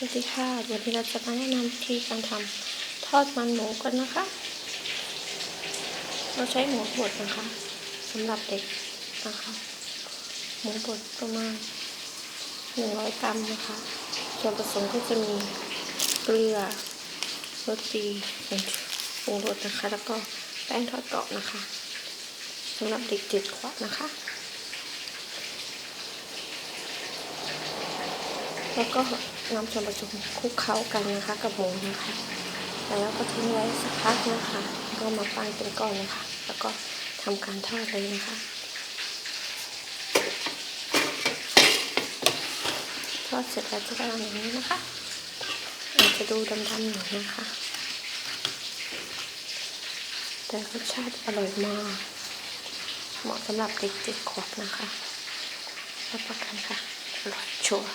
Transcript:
สวัสดีค่ะวันนี้เราจะมาแนะนำวิธีการทำทอดมันหมูกันนะคะ เราใช้หมูบดนะคะสำหรับเด็กนะคะ หมูบดประมาณ100กรัมนะคะ ส่วนผสมก็จะมีเกลือรสดีผงรุงรสนะคะ แล้วก็แป้งทอดกรอบนะคะสำหรับเด็กเจ็ดขวบนะคะ แล้วก็นำส่วนผสมคลุกเคล้ากันนะคะ กับหมูนะคะ แล้วก็ทิ้งไว้สักพักนะคะ ก็มาปั้นเป็นก้อนนะคะ แล้วก็ทำการทอดเลยนะคะ ทอดเสร็จแล้วจะได้อย่างนี้นะคะอาจจะดูดำๆหน่อยนะคะ แต่รสชาติอร่อยมาก เหมาะสำหรับเด็กเจ็ดขวบนะคะรับประกันค่ะอร่อยชัวร์